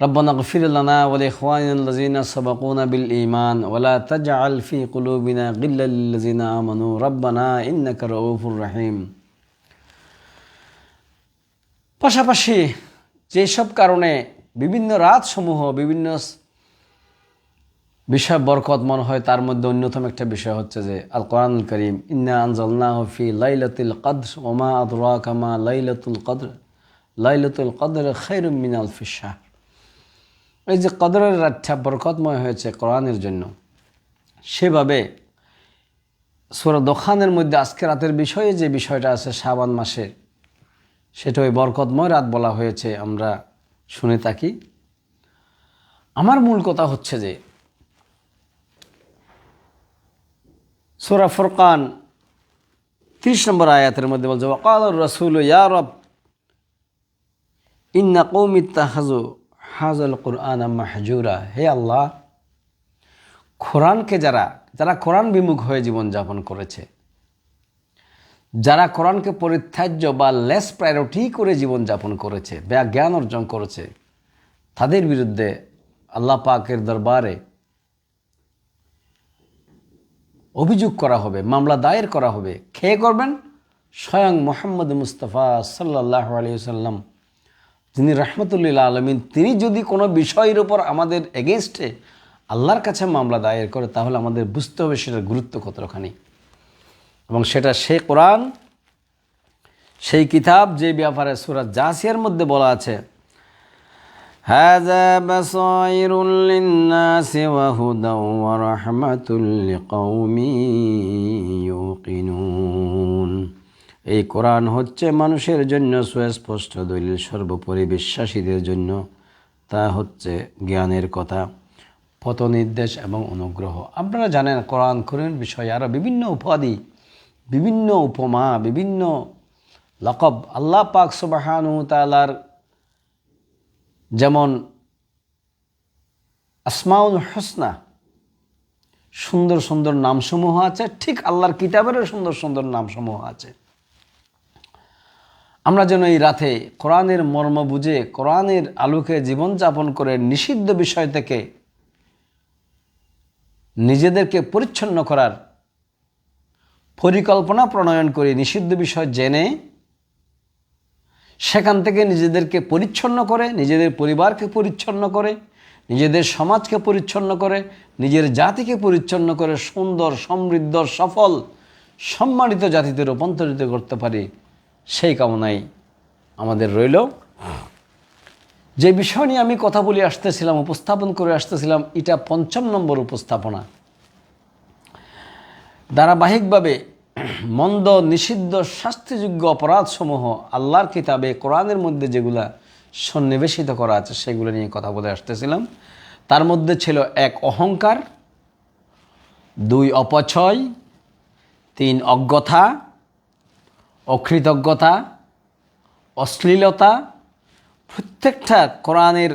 ربنا اغفر لنا ولإخواننا الذين سبقونا بالإيمان ولا تجعل في قلوبنا غلا للذين آمنوا ربنا إنك رؤوف رحيم পাশাপাশি যেসব কারণে বিভিন্ন রাতসমূহ বিভিন্ন বিষয় বরকত মনে হয় তার মধ্যে অন্যতম একটা বিষয় হচ্ছে যে আল কোরআন করিম ইন্না আনজালনাহু ফি লাইলাতুল কদর ওমা আদরাকা মা লাইলাতুল কদর লাইলাতুল কদর খায়রুম মিন আলফি শাহর এই যে কদরের রাতটা বরকতময় হয়েছে কোরআনের জন্য, সেভাবে সুরা দোকানের মধ্যে আজকে রাতের বিষয়ে যে বিষয়টা আছে শাবান মাসের, সেটা ওই বরকতময় রাত বলা হয়েছে, আমরা শুনে থাকি। আমার মূল কথা হচ্ছে যে, সুরা ফুরকান তিরিশ নম্বর আয়াতের মধ্যে বলছে ওকাল রসুল ইয়া রব, ইন্না কৌমিত্তা হাজু হাজল কোরআন মাহজুরা। হে আল্লাহ, কোরআনকে যারা যারা কোরআন বিমুখ হয়ে জীবনযাপন করেছে, যারা কোরআনকে পরিত্যাজ্য বা লেস প্রায়োরিটি করে জীবনযাপন করেছে ব্যা জ্ঞান অর্জন করেছে, তাদের বিরুদ্ধে আল্লাহ পাকের দরবারে অভিযোগ করা হবে, মামলা দায়ের করা হবে। খেয়ে করবেন? স্বয়ং মোহাম্মদ মুস্তফা সাল্লাহ আলিয়াল্লাম যিনি রহমতুল্লাহ আলমিন তিনি যদি কোনো বিষয়ের উপর আমাদের এগেনস্টে আল্লাহর কাছে মামলা দায়ের করে তাহলে আমাদের বুঝতে হবে সেটার গুরুত্ব কতখানি এবং সেটা সে কোরআন সেই কিতাব যে ব্যাপারে সুরাত জাসিয়ার মধ্যে বলা আছে هذا بصائر للناس وهدى ورحمة لقوم يوقنون এই কোরআন হচ্ছে মানুষের জন্য সুস্পষ্ট দলিল, সর্বোপরি বিশ্বাসীদের জন্য। তা হচ্ছে জ্ঞানের কথা, পথনির্দেশ এবং অনুগ্রহ। আপনারা জানেন কোরআন করিম বিষয়ে আরও বিভিন্ন উপাধি, বিভিন্ন উপমা, বিভিন্ন লকব। আল্লাহ পাক সুবাহানু তালার যেমন আসমাউল হোসনা, সুন্দর সুন্দর নামসমূহ আছে, ঠিক আল্লাহর কিতাবেরও সুন্দর সুন্দর নামসমূহ আছে। আমরা যেন এই রাতে কোরআনের মর্ম বুঝে, কোরআনের আলোকে জীবনযাপন করে নিষিদ্ধ বিষয় থেকে নিজেদেরকে পরিচ্ছন্ন করার পরিকল্পনা প্রণয়ন করি, নিষিদ্ধ বিষয় জেনে সেখান থেকে নিজেদেরকে পরিচ্ছন্ন করে, নিজেদের পরিবারকে পরিচ্ছন্ন করে, নিজেদের সমাজকে পরিচ্ছন্ন করে, নিজের জাতিকে পরিচ্ছন্ন করে সুন্দর, সমৃদ্ধ, সফল, সম্মানিত জাতিতে রূপান্তরিত করতে পারি। সেই কামনাই আমাদের রইল। যে বিষয় নিয়ে আমি কথা বলে আসতেছিলাম, উপস্থাপন করে আসতেছিলাম, এটা পঞ্চম নম্বর উপস্থাপনা। ধারাবাহিকভাবে মন্দ, নিষিদ্ধ, শাস্তিযোগ্য অপরাধসমূহ আল্লাহর কিতাবে, কোরআনের মধ্যে যেগুলা সন্নিবেশিত করা আছে, সেগুলো নিয়ে কথা বলে আসতেছিলাম। তার মধ্যে ছিল এক অহংকার, দুই অপচয়, তিন অজ্ঞতা অকৃতজ্ঞতা, অশ্লীলতা, প্রত্যেকটা কোরআনের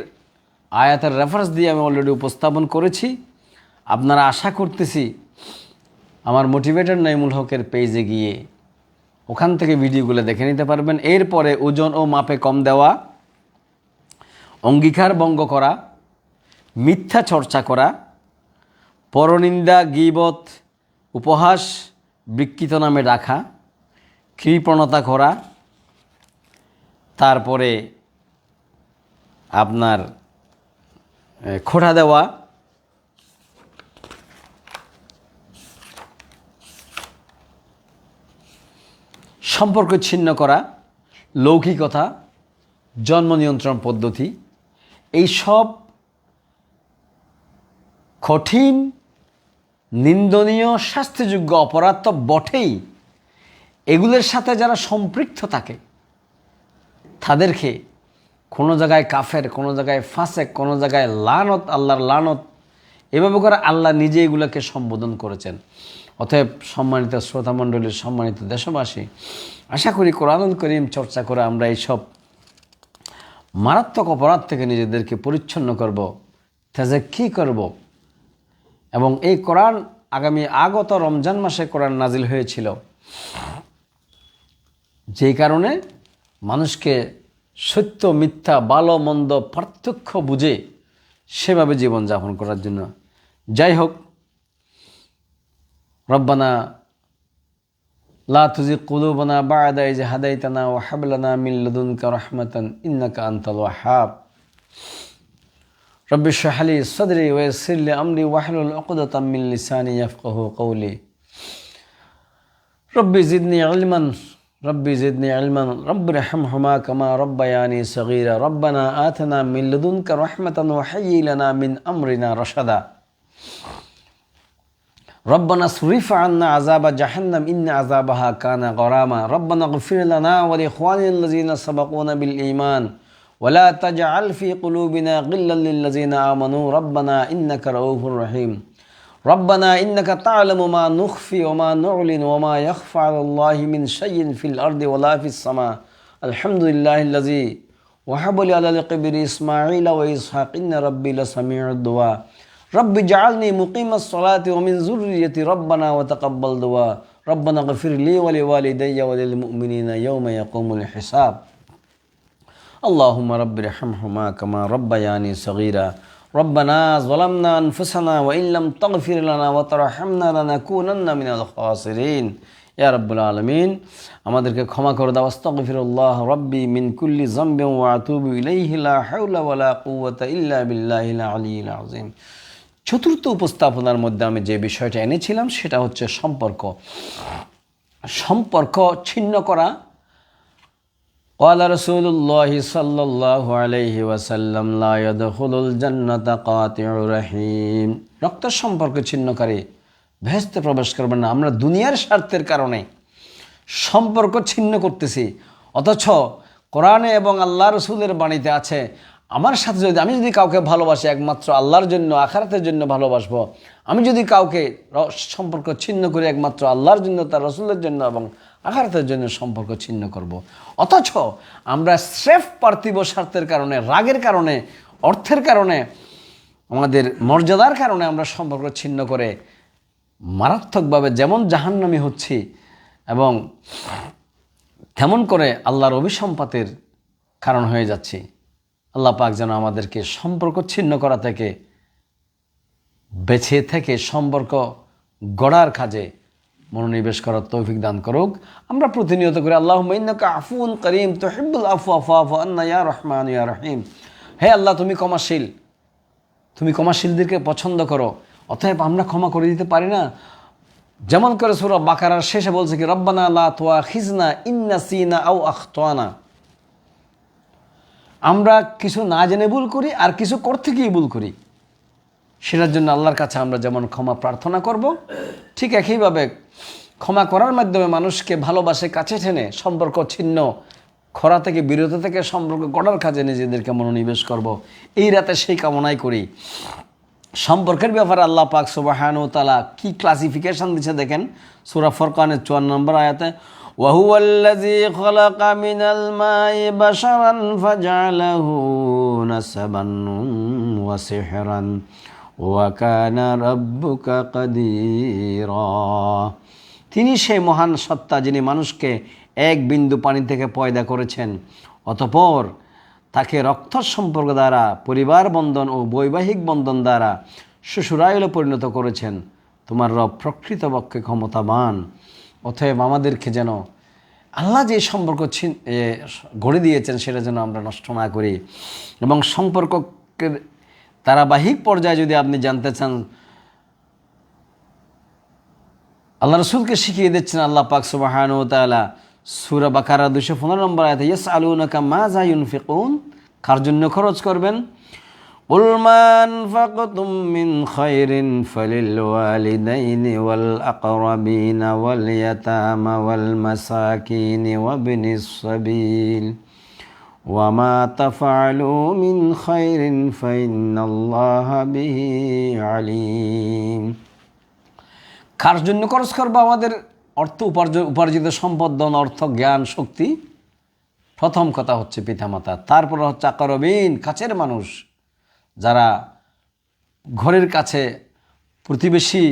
আয়াতের রেফারেন্স দিয়ে আমি অলরেডি উপস্থাপন করেছি। আপনারা আশা করতেছি আমার মোটিভেটেড নাইমুল হকের পেজে গিয়ে ওখান থেকে ভিডিওগুলো দেখে নিতে পারবেন। এরপরে ওজন ও মাপে কম দেওয়া, অঙ্গীকার ভঙ্গ করা, মিথ্যা চর্চা করা, পরনিন্দা, গিবত, উপহাস, বিকৃত নামে রাখা কৃপণতা করা তারপরে আপনার খোঁটা দেওয়া, সম্পর্ক ছিন্ন করা, লৌকিকতা, জন্ম নিয়ন্ত্রণ পদ্ধতি এই সব কঠিন, নিন্দনীয়, শাস্তিযোগ্য অপরাধ তো বটেই। এগুলোর সাথে যারা সম্পৃক্ত থাকে, তাদেরকে কোনো জায়গায় কাফের, কোনো জায়গায় ফাঁসে কোনো জায়গায় লানত, আল্লাহর লানত, এভাবে করে আল্লাহ নিজে এগুলোকে সম্বোধন করেছেন। অতএব সম্মানিত শ্রোতামণ্ডলীর সম্মানিত দেশবাসী, আশা করি কোরআন করিম চর্চা করে আমরা এইসব মারাত্মক অপরাধ থেকে নিজেদেরকে পরিচ্ছন্ন করব কী করব এবং এই কোরআন আগামী আগত রমজান মাসে কোরআন নাজিল হয়েছিল। যেই কারণে মানুষকে সত্য, মিথ্যা বালো মন্দ, পার্থক্য বুঝে সেভাবে জীবনযাপন করার জন্য। যাই হোক, রব্বানা লা তুজি কুলুবানা বাদা হাদাই তানা ও হাবলানা মিল্লুদুনকা রহমাতান ইন্নাকা আন্তল ওয়াহাব। রব্বি শাহলি সদরি ওয়াসিরলি আমরি ওয়াহলুল উকদাতাম মিন সানি ইয়াফকাহু কৌলি রব্বি জিদনি আলমান ربي زدني علما. رب ارحمهما كما ربياني صغيرا. ربنا آتنا من لدنك رحمة وهيئ لنا من أمرنا رشدا. ربنا اصرف عنا عذاب جهنم إن عذابها كان غراما. ربنا اغفر لنا ولإخواننا الذين سبقونا بالإيمان. ولا تجعل في قلوبنا غلا للذين آمنوا. ربنا إنك رؤوف رحيم. ربنا إنك تعلم ما نخفي وما نعلن وما يخفى على الله من شيء في الأرض ولا في السماء. الحمد لله الذي وهب لي على القبر إسماعيل وإسحاق إن ربي لسميع الدعاء. رب اجعلني مقيم الصلاة ومن ذريتي ربنا وتقبل دعاء. ربنا اغفر لي ولوالدي وللمؤمنين يوم يقوم الحساب. اللهم رب ارحمهما كما ربياني صغيرا. রব্বানা জলামনা আনফুসানা ওয়া ইল্লাম তাগফির লানা ওয়া তারহামনা লানাকুনান্না মিনাল খাসিরিন। ইয়া রব্বুল আলমিন, আমাদেরকে ক্ষমা করে দাও। আস্তাগফিরুল্লাহ রব্বি মিন কুল্লি জামবি ওয়া আতুবু ইলাইহি, লা হাওলা ইল্লা বিল্লাহিল আলিয়িল চতুর্থ উপস্থাপনার মধ্যে আমি যে বিষয়টা এনেছিলাম, সেটা হচ্ছে সম্পর্ক। সম্পর্ক ছিন্ন করা قال رسول الله صلى الله عليه وسلم لا يدخل الجنة قاطع رحيم রক্তের সম্পর্ক ছিন্নকারী ভেস্তে প্রবেশ করবেন না আমরা দুনিয়ার স্বার্থের কারণে সম্পর্ক ছিন্ন করতেছি অথচ কোরআনে এবং আল্লাহ রসুলের বাণীতে আছে আমার সাথে যদি আমি যদি কাউকে ভালোবাসি একমাত্র আল্লাহর জন্য আখারাতের জন্য ভালোবাসবো আমি যদি কাউকে র- সম্পর্ক ছিন্ন করি একমাত্র আল্লাহর জন্য তার রসুলের জন্য এবং আখারাতের জন্য সম্পর্ক ছিন্ন করব। অথচ আমরা স্রেফ পার্থিব স্বার্থের কারণে, রাগের কারণে, অর্থের কারণে, আমাদের মর্যাদার কারণে আমরা সম্পর্ক ছিন্ন করে মারাত্মকভাবে যেমন জাহান্নামি হচ্ছি এবং তেমন করে আল্লাহর অভিসম্পাতের কারণ হয়ে যাচ্ছি আল্লাহ পাক যেন আমাদেরকে সম্পর্ক ছিন্ন করা থেকে, বেছে থেকে সম্পর্ক গড়ার কাজে মনোনিবেশ করার তৌফিক দান করুক। আমরা প্রতিনিয়ত করে আল্লাহ ইন্নাকা আফুন করিম তহিবুল আফু আফু আন্না ইয়া রহমান ইয়া রহিম। হে আল্লাহ, তুমি ক্ষমাশীল। তুমি ক্ষমাশীলদেরকে পছন্দ করো। অতএব আমরা ক্ষমা করে দিতে পারি না। যেমন করে সুরা বাকারার শেষে বলছে কি, রব্বানা লা তোয়া খিজনা ইন্না সিনা আউ আখতানা। আমরা কিছু না জেনে ভুল করি আর কিছু করতে গিয়ে ভুল করি। সেটার জন্য আল্লাহর কাছে আমরা যেমন ক্ষমা প্রার্থনা করব, ঠিক একইভাবে ক্ষমা করার মাধ্যমে মানুষকে ভালোবাসে কাছে টেনে সম্পর্ক ছিন্ন খরা থেকে বিরত থেকে সম্পর্ক গড়ার কাজে নিজেদেরকে মনোনিবেশ করব এই রাতে সেই কামনাই করি সম্পর্কের ব্যাপারে আল্লাহ পাক সুবাহান ও তালা কী ক্লাসিফিকেশন দিচ্ছে দেখেন সুরা ফরকানের চুয়ান্ন নম্বর আয়াতে وهو الذي خلق من الماء بشرا فجعله نسبا وسحرا ওয়াকান রব্বুকা কদির। তিনি সেই মহান সত্তা যিনি মানুষকে এক বিন্দু পানি থেকে পয়দা করেছেন, অতপর তাকে রক্ত সম্পর্ক দ্বারা, পরিবার বন্ধন ও বৈবাহিক বন্ধন দ্বারা শ্বশুরায়লে পরিণত করেছেন। তোমার রব প্রকৃতপক্ষে ক্ষমতাবান, অতএব আমাদেরকে যেন আল্লাহ যে সম্পর্ক গড়ে দিয়েছেন, সেটা যেন আমরা নষ্ট না করি এবং সম্পর্কের ধারাবাহিক পর্যায়ে যদি আপনি জানতে চান, আল্লাহ রসুলকে শিখিয়ে দিচ্ছেন আল্লাহ পাক সুবাহান তালা সুরা বাকারা দুশো পনেরো নম্বর আয়তে ইয়াস আলু নাকা মা জাইন ফিকুন কার জন্য খরচ করবেন? উলমান ফাকতুম মিন খায়রিন ফালিল ওয়ালিদাইন ওয়াল আকরাবিন ওয়াল ইয়াতামা ওয়াল মাসাকিন ওয়াবনিস সাবিল। وما تفعلوا من خير فإن الله به عليم কার জন্য খরচ করবো আমাদের অর্থ উপার্জন উপার্জিত সম্পদ ধন অর্থ জ্ঞান শক্তি প্রথম কথা হচ্ছে পিতামাতা তারপর হচ্ছে আকরবিন কাছের মানুষ যারা ঘরের কাছে প্রতিবেশী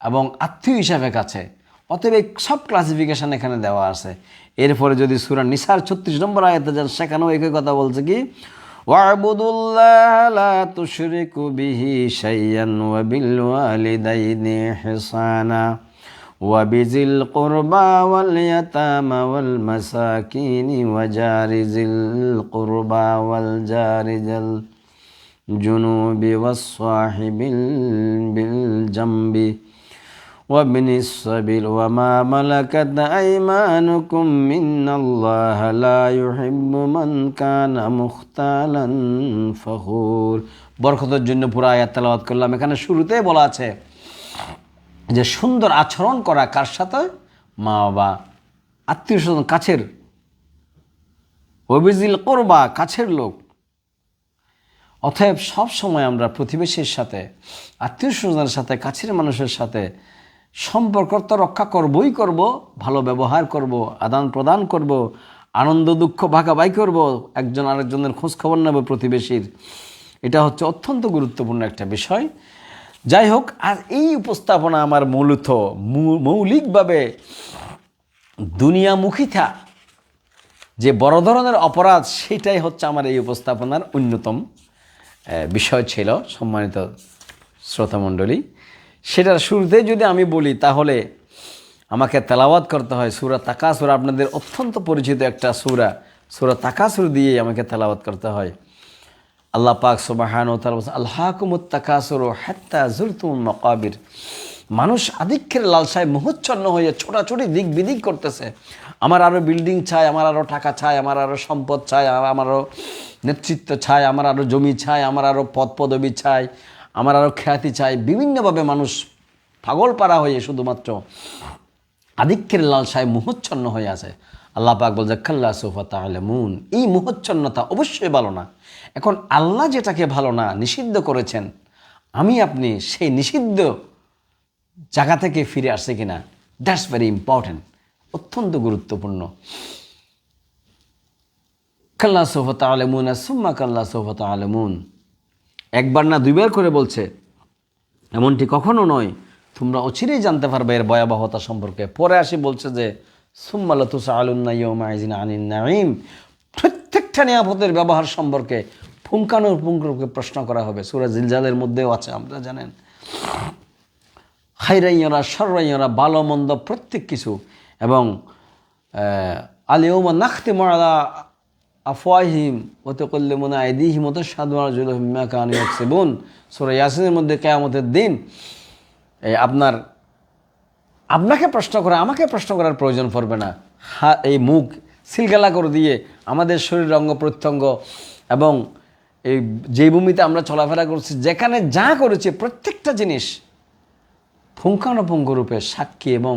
এবং আত্মীয় হিসাবে কাছে অতএব এই সব ক্লাসিফিকেশান এখানে দেওয়া আছে এরপরে যদি সুরা নিসার ছত্রিশ নম্বর আয়াতে যান সেখানেও একই কথা বলছে কি واعبدوا الله لا تشركوا به شيئا وبالوالدين إحسانا وبذي القربى واليتامى والمساكين وجار ذي القربى والجار ذي الجنوب والصاحب بالجنب وابن السبيل وما ملكت أيمانكم إن الله لا يحب من كان مختالا فخور বরকতের জন্য পুরো আয়াত তেলাওয়াত করলাম এখানে শুরুতে বলা আছে যে সুন্দর আচরণ করা কার সাথে মা বাবা আত্মীয় স্বজন কাছের অবিজিল করবা কাছের লোক অতএব সব সময় আমরা প্রতিবেশীর সাথে আত্মীয় স্বজনের সাথে কাছের মানুষের সাথে সম্পর্ক তো রক্ষা করবই করব, ভালো ব্যবহার করব, আদান প্রদান করব, আনন্দ দুঃখ ভাগাভাগি করব, একজন আরেকজনের খোঁজ খবর নেব প্রতিবেশীর। এটা হচ্ছে অত্যন্ত গুরুত্বপূর্ণ একটা বিষয়। যাই হোক, আর এই উপস্থাপনা আমার মূলত মৌলিকভাবে দুনিয়ামুখিতা যে বড় ধরনের অপরাধ, সেটাই হচ্ছে আমার এই উপস্থাপনার অন্যতম বিষয় ছিল সম্মানিত শ্রোতামণ্ডলী। সেটার শুরুতে যদি আমি বলি, তাহলে আমাকে তেলাওয়াত করতে হয় সুরা তাকাসুর। আপনাদের অত্যন্ত পরিচিত একটা সুরা সুরা তাকাসুর দিয়ে আমাকে তেলাওয়াত করতে হয়। আল্লাহ পাক সুবাহান ও তার আল্লাহ কুমুত্তাকাসুর হাত্তা জুলতুম মকাবির। মানুষ আধিক্যের লালসায় মোহচ্ছন্ন হয়ে ছোটাছুটি দিক বিদিক করতেছে। আমার আরও বিল্ডিং চাই, আমার আরও টাকা চাই, আমার আরও সম্পদ চাই, আমার আরও নেতৃত্ব চাই, আমার আরও জমি চাই, আমার আরও পদ পদবি চাই। আমার আরও খ্যাতি চাই। বিভিন্নভাবে মানুষ পাগল পাড়া হয়ে শুধুমাত্র আধিক্যের লালসায় মোহচ্ছন্ন হয়ে আছে। আল্লাহ পাক বলছে খাল্লা সোফা তাহলে মুন এই মোহচ্ছন্নতা অবশ্যই ভালো না। এখন আল্লাহ যেটাকে ভালো না, নিষিদ্ধ করেছেন, আমি আপনি সেই নিষিদ্ধ জায়গা থেকে ফিরে আসছে কিনা দ্যাটস ভেরি ইম্পর্ট্যান্ট অত্যন্ত গুরুত্বপূর্ণ। কাল্লা সোফত আলমুন সুম্মা কাল্লা সোফত আলমুন একবার না দুইবার করে বলছে, এমনটি কখনো নয়। তোমরা অচিরেই জানতে পারবে এর ভয়াবহতা সম্পর্কে। পরে আসি বলছে যে সুম্মালতুস আলুন্নাইম আনিন নাইম প্রত্যেকটা নিরাপদের ব্যবহার সম্পর্কে পুঙ্খানুর পুঙ্খকে প্রশ্ন করা হবে। সুরা জিলজালের মধ্যেও আছে, আপনারা জানেন। খাইরাইয়রা সর্রাইয়রা ভালো মন্দ প্রত্যেক কিছু এবং আলিউমা নাখতে মারা আফওয়াহিম ওতে করলে মনে আইদিহিম ওতে সাদুমা কাহানি হচ্ছে বোন সোরা ইয়াসিনের মধ্যে কেয়ামতের দিন, এই আপনার, আপনাকে প্রশ্ন করা, আমাকে প্রশ্ন করার প্রয়োজন পড়বে না। হা, এই মুখ সিলগালা করে দিয়ে আমাদের শরীর অঙ্গ প্রত্যঙ্গ এবং এই যে ভূমিতে আমরা চলাফেরা করছি, যেখানে যা করেছি, প্রত্যেকটা জিনিস পুঙ্খানুপুঙ্খ রূপে সাক্ষী এবং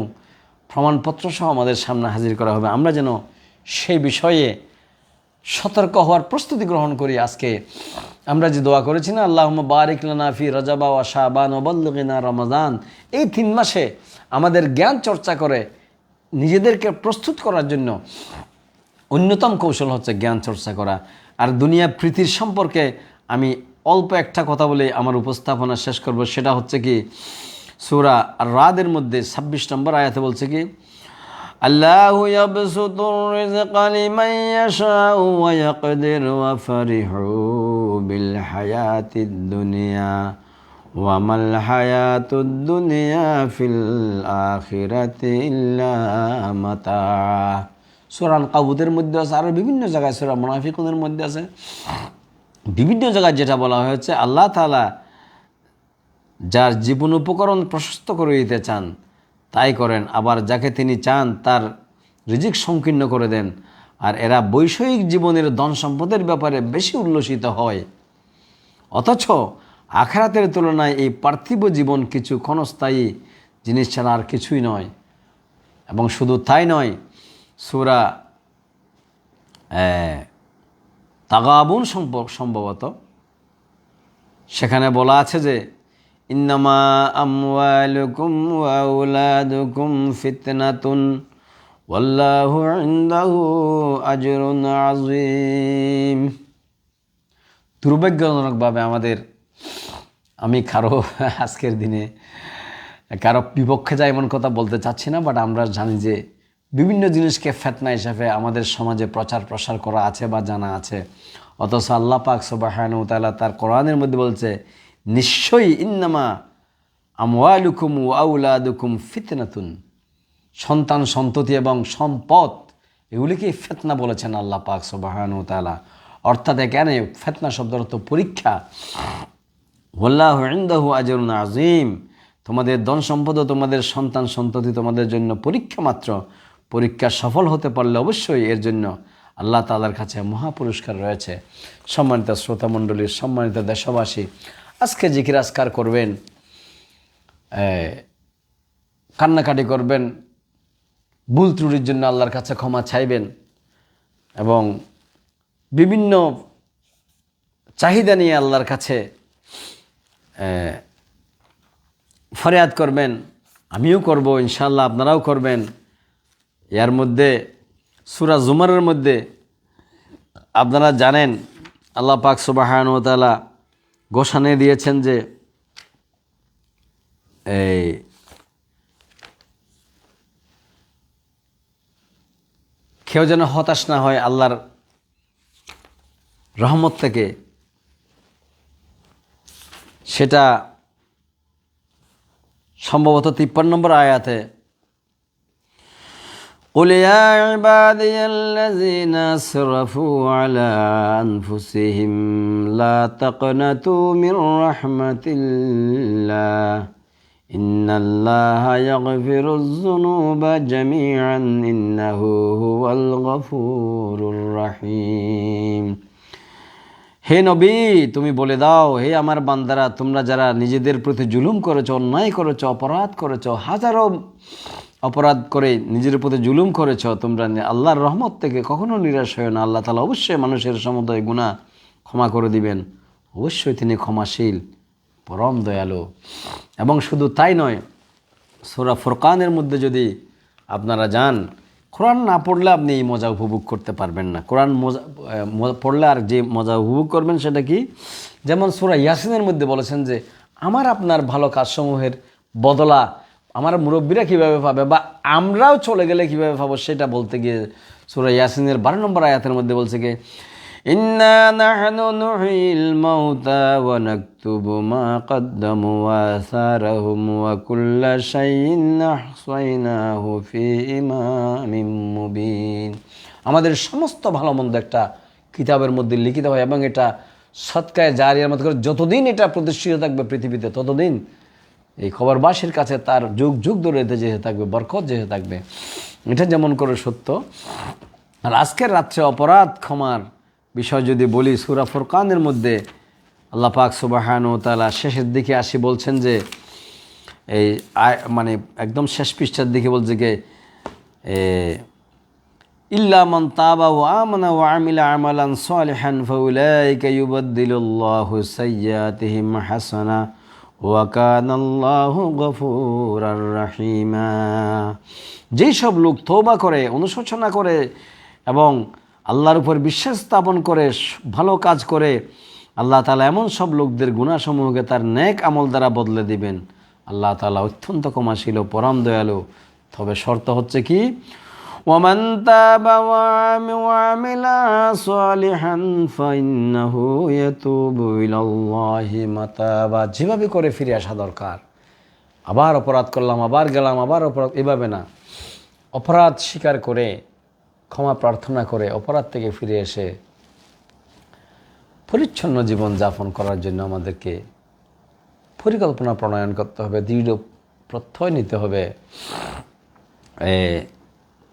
প্রমাণপত্র সহ আমাদের সামনে হাজির করা হবে। আমরা যেন সেই বিষয়ে সতর্ক হওয়ার প্রস্তুতি গ্রহণ করি আজকে। আমরা যে দোয়া করেছি না আল্লাহ বারিক লানা ফি রজাবা ওয়া শাহবান ওবল্লগিনা রমাজান। এই তিন মাসে আমাদের জ্ঞান চর্চা করে নিজেদেরকে প্রস্তুত করার জন্য অন্যতম কৌশল হচ্ছে জ্ঞান চর্চা করা। আর দুনিয়া প্রীতির সম্পর্কে আমি অল্প একটা কথা বলে আমার উপস্থাপনা শেষ করব। সেটা হচ্ছে কি, সুরা আর রাদের মধ্যে ছাব্বিশ নম্বর আয়াতে বলছে কি আল্লাহ يبسط الرزق لمن يشاء ويقدر وفرحوا بالحياة الدنيا وما الحياة الدنيا في الآخرة إلا متاع সুরান কাবুদের মধ্যে আছে আরও বিভিন্ন জায়গায় সুরা মুনাফিকুনের মধ্যে আছে বিভিন্ন জায়গায় যেটা বলা হয়েছে আল্লাহ তালা যার জীবন উপকরণ প্রশস্ত করে দিতে চান তাই করেন। আবার যাকে তিনি চান, তার রিজিক সংকীর্ণ করে দেন। আর এরা বৈষয়িক জীবনের ধন সম্পদের ব্যাপারে বেশি উল্লসিত হয়। অথচ আখরাতের তুলনায় এই পার্থিব জীবন কিছু ক্ষণস্থায়ী জিনিস ছাড়া আর কিছুই নয়। এবং শুধু তাই নয়, সুরা তাগাবুন সম্ভব, সম্ভবত। সেখানে বলা আছে যে ইন্নামা আমওয়ালুকুম ওয়া আওলাদুকুম ফিতনাতুন ওয়াল্লাহু ইনদাহু দুর্ভাগ্যজনকভাবে আমাদের, আমি কারও আজকের দিনে কারও বিপক্ষে যায় এমন কথা বলতে চাচ্ছি না বাট আমরা জানি যে বিভিন্ন জিনিসকে ফেতনা হিসাবে আমাদের সমাজে প্রচার প্রসার করা আছে বা জানা আছে। অথচ আল্লাহ পাক সুবাহানু তাআলা তার কোরআনের মধ্যে বলছে নিশ্চয়ই ইন্নামা আমওয়ালুকুম আউলাদুকুম ফিতনাতুন। সন্তান সন্ততি এবং সম্পদ, এগুলিকে ফেতনা বলেছেন আল্লাহ পাক সুবাহানু তাআলা। অর্থাৎ এখানে ফেতনা শব্দের অর্থ পরীক্ষা। ওল্লাহ ইন্দাহু আজরুন আজিম তোমাদের ধন সম্পদ তোমাদের সন্তান সন্ততি তোমাদের জন্য পরীক্ষা মাত্র। পরীক্ষা সফল হতে পারলে অবশ্যই এর জন্য আল্লাহ তালার কাছে মহাপুরস্কার রয়েছে। সম্মানিত শ্রোতামণ্ডলীর সম্মানিত দেশবাসী আজকে জিকির আজকার করবেন কান্নাকাটি করবেন, ভুল ত্রুটির জন্য আল্লাহর কাছে ক্ষমা চাইবেন এবং বিভিন্ন চাহিদা নিয়ে আল্লাহর কাছে ফরিয়াদ করবেন, আমিও করব ইনশাল্লাহ আপনারাও করবেন। এর মধ্যে, সুরা জুমারের মধ্যে আপনারা জানেন, আল্লাহ পাক সুবাহান ও তালা ঘোষণা দিয়েছেন যে এই কেউ যেন হতাশ না হয় আল্লাহর রহমত থেকে, সেটা সম্ভবত তিপ্পান্ন নম্বর আয়াতে قل يا عبادي الذين اسرفوا على أنفسهم لا تقنطوا من رحمة الله إن الله يغفر الذنوب جميعا إنه هو الغفور الرحيم হে নবী তুমি বলে দাও হে আমার বান্দারা তোমরা যারা নিজেদের প্রতি জুলুম করেছো অন্যায় করেছো অপরাধ করেছো হাজারো অপরাধ করে নিজের প্রতি জুলুম করেছ, তোমরা আল্লাহর রহমত থেকে কখনো নিরাশ হয় না। আল্লাহ তালা অবশ্যই মানুষের সমুদয় গুণা ক্ষমা করে দিবেন। অবশ্যই তিনি ক্ষমাশীল, পরম দয়ালু। এবং শুধু তাই নয়, সোরা ফোরকানের মধ্যে যদি আপনারা যান, কোরআন না পড়লে আপনি এই মজা উপভোগ করতে পারবেন না। কোরআন মজা পড়লে আর যে মজা উপভোগ করবেন সেটা কি? যেমন সোরা ইয়াসিনের মধ্যে বলেছেন যে, আমার আপনার ভালো কাজসমূহের বদলা আমার মুরব্বীরা কীভাবে পাবে বা আমরাও চলে গেলে কীভাবে পাবো সেটা বলতে গিয়ে সুরা ইয়াসিনের বারো নম্বর আয়াতের মধ্যে বলছে কি আমাদের সমস্ত ভালো মন্দ একটা কিতাবের মধ্যে লিখিত হয় এবং এটা সৎকায় জারিয়ার মধ্যে করে যতদিন এটা প্রতিষ্ঠিত থাকবে পৃথিবীতে, ততদিন এই খবরবাসীর কাছে তার যুগ যুগ ধরে যেতে থাকবে বরকত যেতে থাকবে। এটা যেমন করে সত্য। আর আজকের রাত্রে অপরাধ ক্ষমার বিষয় যদি বলি সুরা ফুরকানের মধ্যে আল্লাহ পাক সুবাহান ও তালা শেষের দিকে আসি বলছেন যে এই মানে একদম শেষ পৃষ্ঠার দিকে বলছে যে এ, ইল্লা মান তাবা ওয়া আমানা ওয়া আমিলা আমালান সালিহান ফাউলাইকা ইউবাদদিলুল্লাহু সাইয়্যাতিহিম হাসানা। ওয়া কানাল্লাহু গফুরার রাহিমা। যেই সব লোক তওবা করে, অনুশোচনা করে এবং আল্লাহর উপর বিশ্বাস স্থাপন করে, ভালো কাজ করে, আল্লাহ তাআলা এমন সব লোকদের গুণাসমূহকে তার নেক আমল দ্বারা বদলে দিবেন। আল্লাহ তাআলা অত্যন্ত ক্ষমাশীল পরম দয়ালু। তবে শর্ত হচ্ছে কি? ومن تاب وعم- وعمل صالحا فإنه يتوب إلى الله متابا যেভাবে করে ফিরে আসা দরকার আবার অপরাধ করলাম আবার গেলাম আবার অপরাধ এভাবে না অপরাধ স্বীকার করে ক্ষমা প্রার্থনা করে অপরাধ থেকে ফিরে এসে পরিচ্ছন্ন জীবন যাপন করার জন্য আমাদেরকে পরিকল্পনা প্রণয়ন করতে হবে দৃঢ় প্রত্যয় নিতে হবে এ,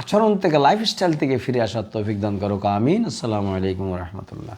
আচরণ থেকে লাইফস্টাইল থেকে ফিরে আসার তৌফিক দান করো আমিন। আসসালামু আলাইকুম রহমতুল্লাহ।